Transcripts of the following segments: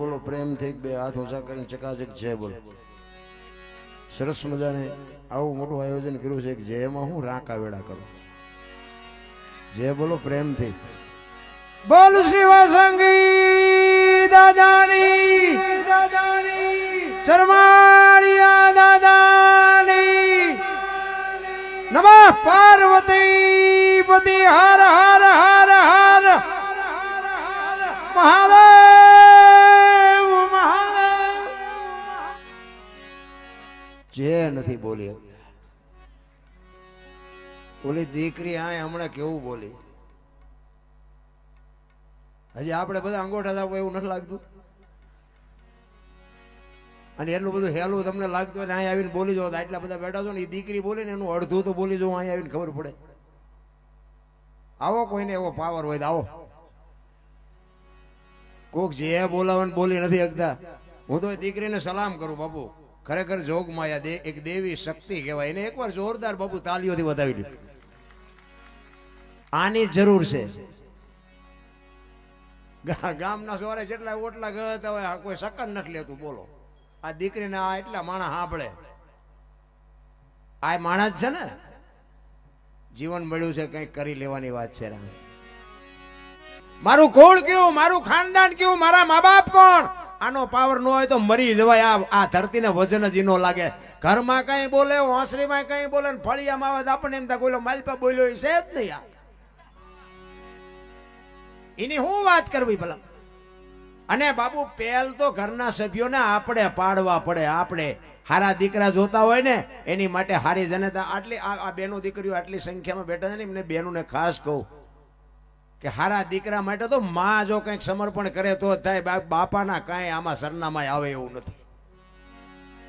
બોલો પ્રેમથી બે હાથ ઓછા કરીને ચકાચક જય બોલો. સરસ મજાને આવું મોટું આયોજન કર્યું છે કે જયમાં હું રાંકા વેળા કરું. જય બોલો પ્રેમથી બોલ શ્રી વાસંગી દાદાની દાદાની, ચરમાળિયા દાદાની. નમઃ પાર્વતી પતિ, હર હર હર હર. મહાદેવ જે નથી બોલી. ઓલી દીકરી આ હમણાં કેવું બોલી? હજી આપણે બધા અંગોઠા થાય એવું નથી લાગતું? અને એટલું બધું હેલું તમને લાગતું હોય અહીંયા આવીને બોલી જાઓ. આટલા બધા બેઠા છો ને એ દીકરી બોલે ને, એનું અડધું તો બોલી જાઉં અહીંયા આવીને ખબર પડે. આવો કોઈને એવો પાવર હોય આવો. કોક જે બોલાવવાનું બોલી નથી શકતા. હું તો દીકરીને સલામ કરું બાપુ. ખરેખર જોગ માયા દે, એક દેવી શક્તિ કહેવાય. એને એકવાર જોરદાર બાપુ તાલીઓથી વધાવી દે આની જરૂર છે. ગામના સોરે જેટલા ઓટલા ગતા હોય કોઈ સકન નથી લેતું, બોલો. આ દીકરીને આ એટલા માણસ સાંભળે. આ માણસ છે ને, જીવન મળ્યું છે, કંઈક કરી લેવાની વાત છે. રામ મારું કોણ કેવું મારું ખાનદાન કેવું મારા મા બાપ કોણ? આનો પાવર ન હોય તો મરી જવાય. આ આ ધરતીને વજન જ ન લાગે. ઘરમાં કઈ બોલે હોંસરીમાં કઈ બોલે ને ફળિયામાં આવે આપણને એમ થાય કોઈ માલપા બોલ્યો છે જ નહીં આ. એની હું વાત કરવી ભલા? અને બાબુ, પહેલ તો ઘરના સભ્યોને આપણે પાડવા પડે. આપણે હારા દીકરા જોતા હોય ને, એની માટે હારી જનતા આટલી આ બેનો દીકરીઓ આટલી સંખ્યામાં બેઠા છે ને, એમને બેનોને ખાસ કહું. કે હારા દીકરા માટે તો માં જો કંઈક સમર્પણ કરે તો થાય. બાપાના કાંઈ આમાં સરનામાય આવે એવું નથી.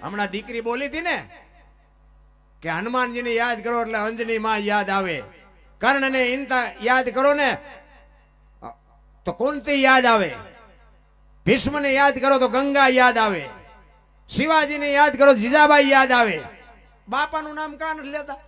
હમણાં દીકરી બોલી હતી ને કે હનુમાનજીને યાદ કરો એટલે અંજની માં યાદ આવે. કર્ણને ઇનતા યાદ કરો ને તો કુંતી યાદ આવે. ભીષ્મને યાદ કરો તો ગંગા યાદ આવે. શિવાજીને યાદ કરો જીજાબાઈ યાદ આવે. બાપાનું નામ કાં નથી લેતા?